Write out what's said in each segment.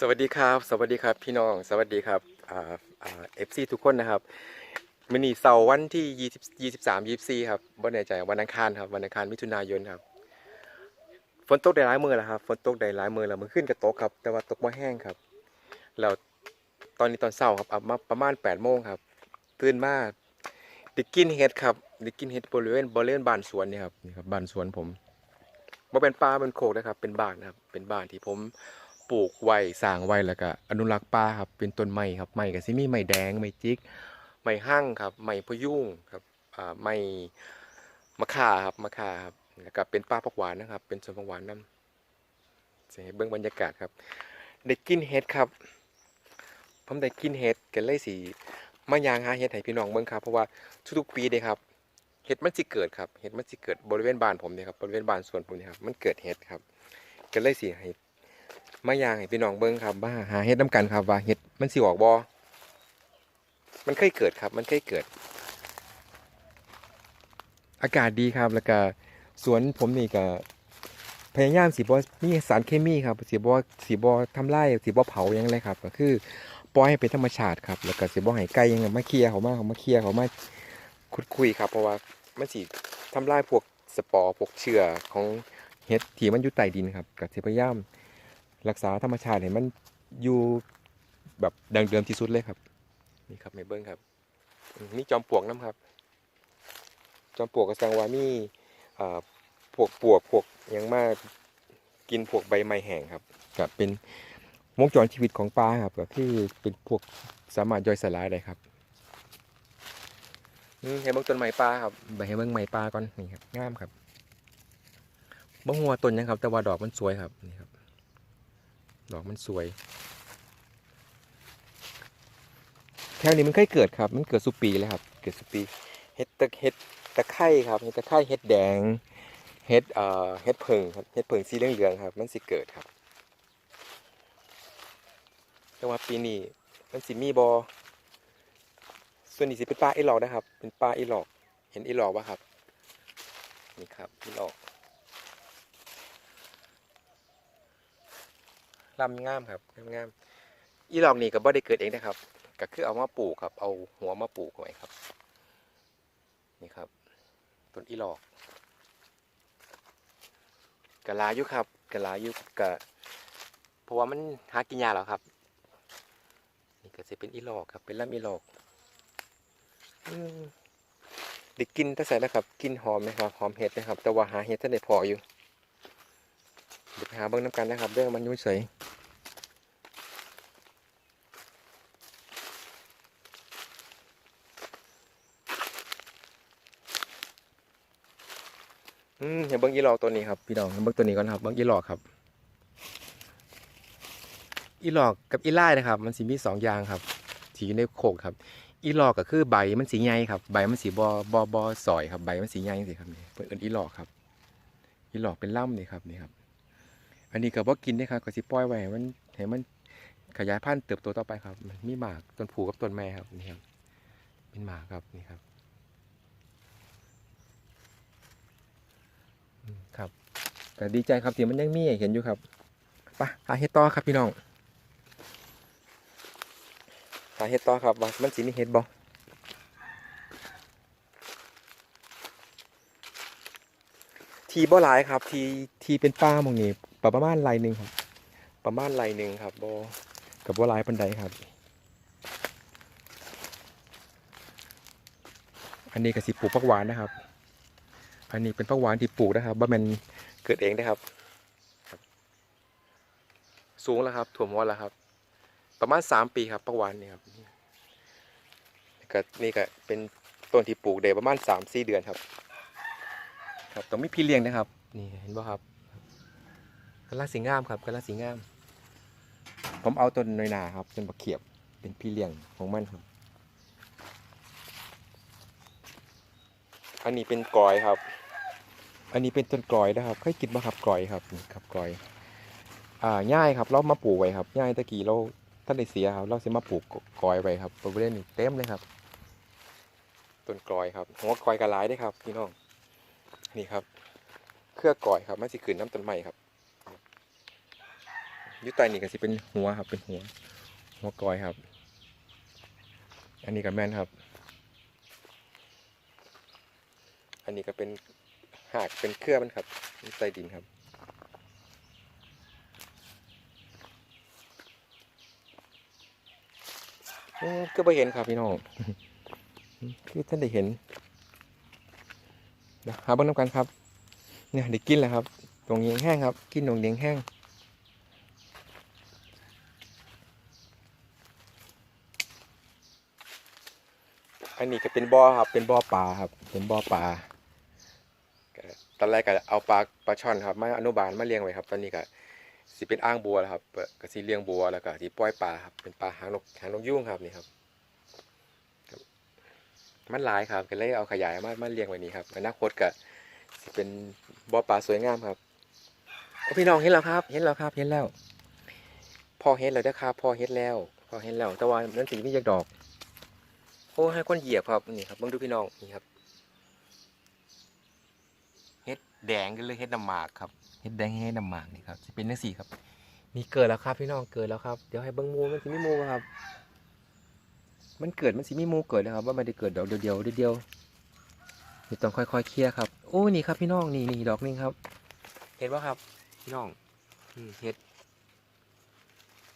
สวัสดีครับ สวัสดีครับพี่น้อง สวัสดีครับเอฟซีทุกคนนะครับมินีเสาร์วันที่20 23 24ครับบ่แน่ใจวันอังคารครับวันอังคารมิถุนายนครับฝนตกได้หลายมือแล้วครับฝนตกได้หลายมือแล้วมือขึ้นก็ตกครับ แต่ว่าตกบ่แห้งครับแล้วตอนนี้ตอนเช้าครับมาประมาณ8โมงครับตื่นมาด้กินเห็ดครับด้กินเห็ดบริเวณบริเวณบ้านสวนนี่ครับนี่ครับบ้านสวนผมบ่เป็นป่าเป็นโคกนะครับ เป็นบ้านนะครับเป็นบ้านที่ผม ปลูกไว้สร้างไว้แล้วก็อนุรักษ์ป่าครับเป็นต้นไม้ครับไม้ก็สิมีไม้แดงไม้จิกไม้หั่งครับไม้พยุงครับอ่าไม้มะข่าครับมะข่าครับแล้วก็เป็นป่าผักหวานนะครับ เป็นสวนผักหวานนํจะให้เบิ่งบรรยากาศครับได้กินเห็ดครับผมได้กินเห็ดกันเลยสิมายางหาเห็ดให้พี่น้องเบิ่งครับเพราะว่าทุกๆปีเด้ครับเห็ดมันสิเกิดครับเห็ดมันสิเกิดบริเวณบ้านผมเนี่ยครับบริเวณบ้านสวนผมเนี่ยครับมันเกิดเห็ดครับก็เลยสิให้ มาย่างให้พี่น้องเบิ้งครับว่าหาเห็ดน้ำกันครับว่าเห็ดมันสิออกบอมันเคยเกิดครับ มันเคยเกิด อากาศดีครับแล้วก็สวนผมนี่ก็พยายามสีบอมีสารเคมีครับสีบอสีบอทำลายสีบอเผายังไรครับ ก็คือปล่อยให้เป็นธรรมชาติครับ แล้วก็สีบอให้ไก่ยังไงมาเคลียร์เขามาเขามาเคลียร์เขามาคุดคุยครับ เพราะว่ามันสีทำลายพวกสปอร์พวกเชื้อของเห็ดที่มันอยู่ใต้ดินครับก็สิพยายาม รักษาธรรมชาติให้มันอยู่แบบดังเดิมที่สุดเลยครับ นี่ครับเมเบิ้งครับอืมมีจอมปลวกน้ำครับ จอมปลวกก็แสดงว่ามีอ่าพวกปลวกพวกหยังมากกินพวกใบไม้แห้งครับก็เป็นวงจรชีวิตของปลาครับก็คือเป็นพวกสามารถย่อยสลายได้ครับอืมเห็นเบิ้งต้นไม้ปลาครับไปเห็นเบิ้งไม้ปลาก่อนนี่ครับงามครับบ่หัวาต้นหยังครับ แต่ว่าดอกมันสวยครับนี่ครับ ดอกมันสวย แถวนี้มันเคยเกิดครับ มันเกิดสุปีเลยครับ เกิดสุปี เห็ดตะเห็ดตะไคร่ครับ เห็ดตะไคร่เห็ดแดง เห็ดเอ่อ เห็ดเพิงครับ เห็ดเพิงสีเหลืองๆครับ มันสิเกิดครับ แต่ว่าปีนี้มันสิมีบอส่วนนี้สิเป็นปลาอีหลอกนะครับ เป็นปลาอีหลอก เห็นอีหลอกปะครับ นี่ครับอีหลอก ลำงามครับงามงามอีหลอกนี่ก็บ่ได้เกิดเองนะครับก็คือเอามาปลูกครับ เอาหัวมาปลูกไว้ครับ นี่ครับต้นอีหลอกกะลาอยู่ครับกะลาอยู่กะเพราะว่ามันหากินยาแล้วครับ นี่ก็จะเป็นอีหลอกครับ เป็นลำอีหลอกอด้กินตั้งแต่นะครับ กินหอมนะครับหอมเห็ดนะครับ แต่ว่าหาเห็ดท่านได้พออยู่ ไปหาเบิ้งน้ำกันนะครับเรื่อมันยุ่ยเฉยอืมเห็นเบิ้งอีหลอกตัวนี้ครับพี่น้องเห็นเบิ้งตัวนี้ก่อนครับเบิ้งอีหลอกครับ อีหลอกกับอีไล่นะครับ มันสีมีสองอย่างครับที่อยู่ในโคกครับ อีหลอกก็คือใบมันสีใหญ่ครับ ใบมันสีบอบอบอสอยครับใบมันสีใหญ่สิครับนี่เพิ่นเอิ้นอีหลอกครับ อีหลอกเป็นล่ำนี่ครับนี่ครับ อันนี้ก็บ่กินนะครับก็สิปล่อยไว้ให้มันให้มันขยายพันธุ์เติบโตต่อไปครับมันมีหมากต้นผูกับต้นแม่ครับนี่ครับเป็นหมากครับนี่ครับครับก็ดีใจครับที่มันยังมีเห็นอยู่ครับไปหาเห็ดต่อครับพี่น้องหาเห็ดต่อครับว่ามันสิมีเห็ดบ่ทีบ่หลายครับ ทีทีเป็นป้ามองนี้ ประมาณไรหนึ่งครับ ประมาณไรหนึ่งครับโบกับบ่หลายปันใดครับ อันนี้ก็สิปลูกผักหวานนะครับ อันนี้เป็นผักหวานที่ปลูกนะครับบ่แม่นเกิดเองนะครับ สูงแล้วครับถ่วมหัวแล้วครับ ประมาณสามปีครับผักหวานนี่ครับก็นี่ก็เป็นต้นที่ปลูกได้ประมาณสามสี่เดือนครับ ครับต้องมีพี่เลี้ยงนะครับ นี่เห็นป่ะครับ กระลาสีงามครับกระลาสีงาม ผมเอาต้นน้อยนาครับเป็นบักเขียบเป็นพี่เลี้ยงของมันครับ อันนี้เป็นกอยครับ อันนี้เป็นต้นกอยนะครับเคยกินมาครับกอยครับนี่ครับกอย อ่าง่ายครับเรามาปลูกไว้ครับง่ายตะกี้เราท่านได้เสียครับ เราจะมาปลูกกอยไว้ครับบริเวณนี้เต็มเลยครับต้นกลอยครับหัวกลอยกระลายได้ครับพี่น้อง นี่ครับ เครือกลอยครับมันสิขืนน้ำต้นไม้ครับ ยุใต้นี่ก็สิเป็นหัวครับ เป็นหัว หัวกอยครับ อันนี้ก็แม่นครับ อันนี้ก็เป็นหากเป็นเครือมันครับยู่ใต้ดินครับอืมก็ไปเห็นครับพี่น้องคือท่านได้เห็นเดี๋ยวหาเบ้างน้ำกันครับ เนี่ยได้กินแล้วครับตรงเยียงแห้งครับ กินตรงเยียงแห้ง อันนี้ก็เป็นบ่อครับ เป็นบ่อปลาครับ เป็นบ่อปลาก็ตอนแรกก็เอาปลาปลาช่อนครับมาอนุบาลมาเลี้ยงไว้ครับ ตอนนี้ก็สิเป็นอ่างบัวแล้วครับก็สิเลี้ยงบัวแล้วก็สิปล่อยปลาครับเป็นปลาหางนกหางนกยุงครับนี่ครับ มันหลายครับก็เลยเอาขยายมามาเลี้ยงไว้นี่ครับอนาคตก็สิเป็นบ่อปลาสวยงามครับโอ้พี่น้องเห็นแล้วครับ เห็นแล้วครับ เห็นแล้ว พอเห็นแล้วนะครับพอเห็นแล้ว พอเห็นแล้ว แต่ว่ามันสีมีจากดอก โอ้ให้คนเหยียบครับนี่ครับเบิ่งดูพี่น้องนี่ครับเฮ็ดแดงกันเลยเฮ็ดน้ำหมากครับเฮ็ดแดงให้น้ำหมากนี่ครับจะเป็นจังซี่ครับ มีเกิดแล้วครับพี่น้องเกิดแล้วครับเดี๋ยวให้เบิ่งหมูมันสิมีหมูบ่ครับ มันเกิดมันสิมีหมูเกิดแล้วครับ ว่ามันได้เกิดดอกเดียวๆเดียวๆนี่ต้องค่อยๆเคลียร์ครับโอ้นี่ครับพี่น้องนี่นี่ดอกหนึงครับ เห็นว่าครับ พี่น้องอืมเฮ็ด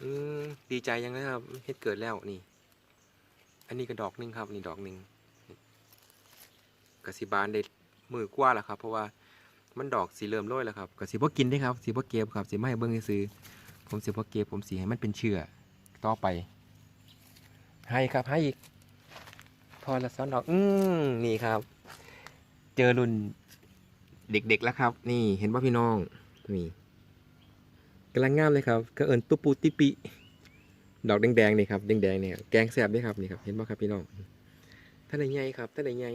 อืมดีใจยังนะครับเฮ็ดเกิดแล้วนี่ อันนี้ก็ดอกหนึงครับนี่ดอกหนึงกสิบานได้มือกว่าแล้วครับ เพราะว่ามันดอกสีเริ่มโรยแล้วครับกสิบ่กินได้ครับสิบ่เก็บครับสิไม่ให้เบิ่งซื้อผมสิบ่เก็บผมสิให้มันเป็นเชื้อต่อไป ให้ครับให้อีก พอละซ้อนดอกอืมนี่ครับ เจอรุ่นเด็กๆแล้วครับ นี่เห็นว่าพี่น้องนี่กำลังงามเลยครับ ก็เอิญตุปูติปิ ดอกแดงๆนี่ครับแดงๆเนี่ยแกงแซ่บด้วยครับนี่ครับเห็นป่ะครับพี่น้องท่านไหนใหญ่ครับท่านไหนใหญ่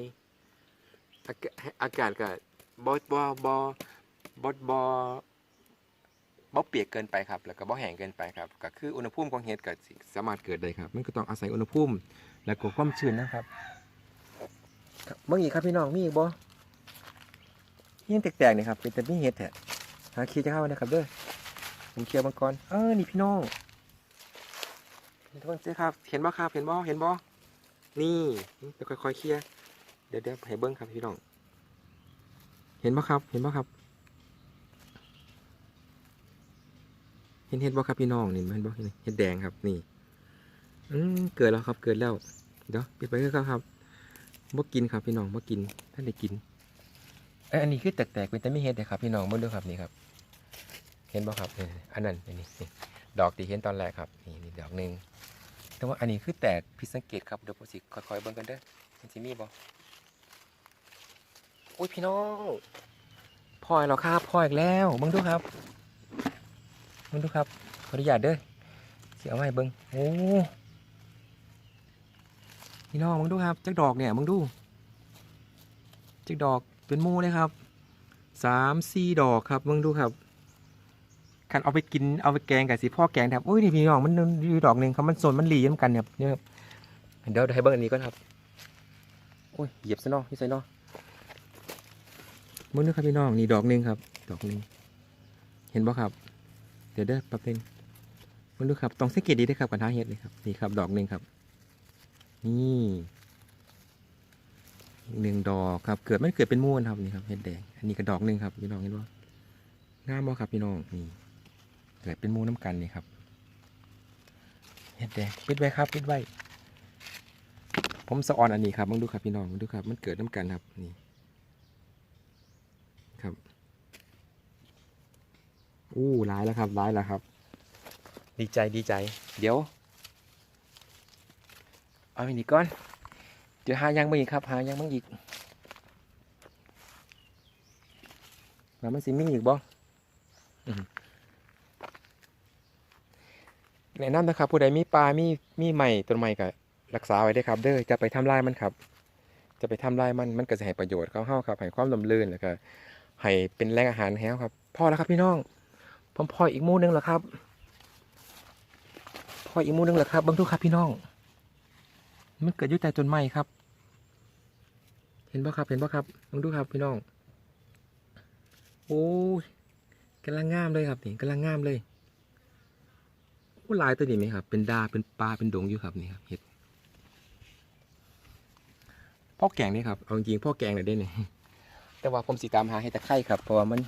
อากาศกาศก็บอบอบอบอบอบอเปียกเกินไปครับ แล้วก็บ่แห้งเกินไปครับก็คืออุณหภูมิของเห็ดก็สิสามารถเกิดได้ครับ มันก็ต้องอาศัยอุณหภูมิ และก็ความชื้นนะครับเมื่อกี้ครับพี่น้องมีอีกบ่เฮียนแตกๆนี่ครับเป็นแต่มีเห็ดแท้หาเคลียร์จะเข้านะครับเด้อผมเคลียร์มังกรเออนี่พี่น้อง เห็นบ้างเจ้ครับ เห็นบ่ครับ เห็นบ่เห็นบ่นี่เดี๋ยวค่อยๆเคลียร์เดี๋ยวเดี๋ยวให้เบิ้งครับพี่น้อง เห็นบ่ครับ เห็นบ่ครับ เห็นเห็นบ่ครับพี่น้องนี่เห็นบ่เห็นเห็ดแดงครับนี่ อืมเกิดแล้วครับ เกิดแล้ว เดี๋ยวปิดไปเถอะครับครับบ่กินครับพี่น้องบ่กินท่านได้กินเอยอันนี้คือแตกๆเป็นแต่ไม่เห็ดเลยครับ พี่น้องเบิ่งดูครับนี่ครับ เห็นบ่ครับอันนั้นนี่นี่ ดอกที่เห็นตอนแรกครับนี่นี่ดอกหนึ่งแต่ว่าอันนี้คือแตกพิดสังเกตครับเดี๋ยวผมสิค่อยๆเบิ่งกันเด้อมันสิมีบ่อุ้ยพี่น้องพลอยแล้วครับพลอยอีกแล้วเบิ่งดูครับเบิ่งดูครับขออนุญาตเด้อเสิเอาไว้เบิ่งโอ้พี่น้องเบิ่งดูครับจักดอกเนี่ยเบิ่งดูจักดอกเป็นมูเลยครับสามสี่ดอกครับเบิ่งดูครับ คันเอาไปกินเอาไปแกงกับสิพ่อแกงครับอุ้ยนี่พี่น้องมันอยู่ดอกหนึ่งครับมันโซนมันหลีน้ำกันครับเนี่ยครับเดี๋ยวให้เบิ้งอันนี้ก่อนครับโอ้ยเหยียบซะเนาะพี่ใส่เนาะมึงนึกครับพี่น้องนี่ดอกหนึ่งครับ ดอกหนึ่งเห็นบ่ครับ เดี๋ยวเด้อแป๊บนึงมึงดูครับต้องสังเกตดีด้วยครับกันท้าเห็ดเลยครับนี่ครับ ดอกหนึ่งครับ นี่อีกหนึ่งดอกครับ เกิดไม่เกิดเป็นม้วนครับนี่ครับเห็ดแดง อันนี้ก็ดอกหนึ่งครับพี่น้องเห็นบ่งามบ่ครับพี่น้องนี่ เกิดเป็นหมูน้ำกันนี่ครับเห็ดแดงปิดไว้ครับปิดไว้ ผมสะออนอันนี้ครับมึงดูครับพี่น้องมึงดูครับ มันเกิดน้ำกันครับนี่ครับอู้ร้ายแล้วครับร้ายแล้วครับ ดีใจดีใจ เดี๋ยว เอาอันนี้ก่อนเดี๋ยวหายังมาอีกครับ หายังมาอีกแล้วมันสิมีอีกบ่ แนะนำนะครับ ผู้ใดมีปลา มีมีใหม่ต้นใหม่ก็รักษาไว้ด้วยครับ เด้อจะไปทำลายมันครับ จะไปทำลายมันมันก็จะให้ประโยชน์เขาเฮาครับให้ความลมลื่นแล้วก็ให้เป็นแหล่งอาหารให้เราครับพอแล้วครับพี่น้องผมพออีกมู่หนึงแล้วครับพออีกมู่หนึงแล้วครับบิ่งดูครับพี่น้อง มันเกิดอยู่แต่ต้นไม้ครับ เห็นบ่ครับ เห็นบ่ครับบิ่งดูครับพี่น้อง โอ้ยกำลังงามเลยครับนี่กำลังงามเลย ผู้ลายตัวนี้ไหมครับ เป็นดาเป็นปลาเป็นดงอยู่ครับนี่ครับเห็ดพ่อแกงนี่ครับเอาจริงพ่อแกงเลยได้เนี่ยแต่ว่าผมสิตามหาเห็ดตะไคร่ครับเพราะว่ามัน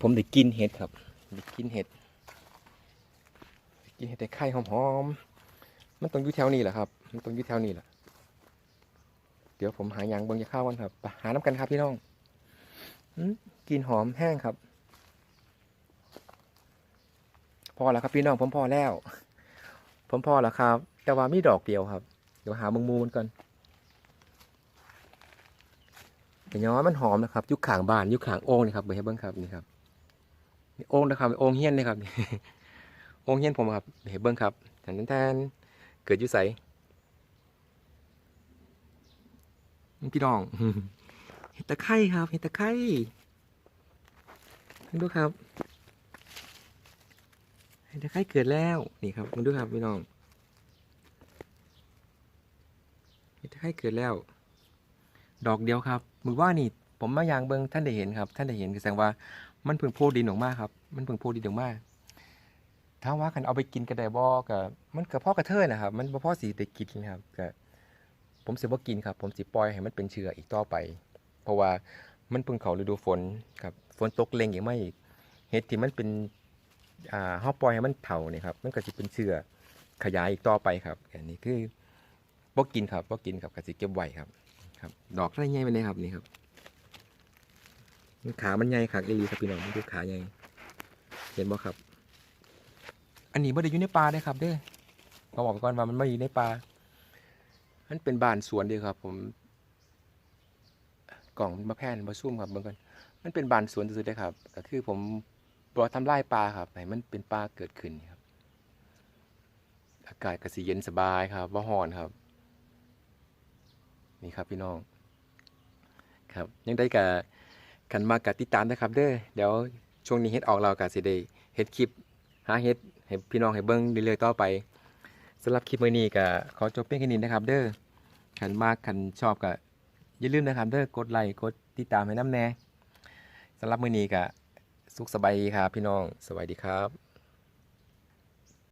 ผมได้กินเห็ดครับได้กินเห็ดกินเห็ดตะไคร่หอมๆมันต้องอยู่แถวนี้แหละครับ มันต้องอยู่แถวนี้แหละเดี๋ยวผมหาหยางเบิ่งจะเข้าวกันครับหาน้ำกันครับพี่น้องกินหอมแห้งครับ พอแล้วครับพี่น้องผมพอแล้ว ผมพอแล้วครับ แต่ว่ามีดอกเดียวครับ เดี๋ยวหาเบงมูมันก่อนแต่ย้อนมันหอมนะครับยุคขางบานยุคขางโอ่งนี่ครับเบิ่งให้เบิ้งครับนี่ครับโอ่งนะครับโอ่งเฮี้ยนนี่ครับโอ่งเฮี้ยนผมครับเห็นเบิ้งครับแทนแทนเกิดยุใสพี่น้องเห็ดตะไคร่ครับเห็ดตะไคร่ดูครับ ตะไคร่เกิดแล้วนี่ครับมาดูครับพี่น้องเห็ดตะไคร่เกิดแล้ว ดอกเดียวครับมือว่านี่ ผมมายางเบิงท่านได้เห็นครับ ท่านได้เห็นคือแสดงว่ามันเพิ่งโพดินออกมาครับ มันเพิ่งโพดินออกมาถ้าว่ากันเอาไปกินกระไดบอกัมันกับพ่อกระเทยนะครับ มันพ่อสีได้กินะครับก็ผมสิบ่กินครับ ผมสิปล่อยให้มันเป็นเชื้ออีกต่อไป เพราะว่ามันเพิ่งเขาฤดูฝนครับฝนตกเล็งอย่างไม่อีกเห็ดที่มันเป็น อ่าเฮาปล่อยให้มันเผาเนี่ยครับมันก็สิเป็นเชื้อขยายอีกต่อไปครับอันนี้คือบ่กินครับบ่กินครับก็สิเก็บไว้ครับ ครับ ดอกไรใหญ่ไปเลยครับนี่ครับขามันใหญ่คักอีลีครับพี่น้องมันคือขาใหญ่เห็นบ่ครับ อันนี้บ่ได้อยู่ในป่าเด้ครับ เด้อขอบอกไว้ก่อนว่ามันไม่อยู่ในป่ามันเป็นบ้านสวนเด้อครับ ผม กล่องมาแพนมาซุ่มครับเบิ่งกันมันเป็นบ้านสวนซื่อๆเด้อครับก็คือผม บ่ทำลายปลาครับให้มันเป็นปลาเกิดขึ้นครับ อากาศก็สิเย็นสบายครับบ่ร้อนครับ นี่ครับพี่น้อง ครับ ยังได้กับกันมากกับติดตามนะครับ เด้อเดี๋ยวช่วงนี้เฮ็ดออกเราก็สิได้เฮ็ดคลิปหาเฮ็ดให้พี่น้องให้เบิ่งเรื่อยๆต่อไปสำหรับคลิปมื้อนี้ก็ขอจบเพียงแค่นี้นะครับ เด้อคันมากคันชอบก็อย่าลืมนะครับเด้อกดไลค์กดติดตามให้น้ำแน่สำหรับมื้อนี้ก็ สุขสบายดีครับพี่น้อง สวัสดีครับ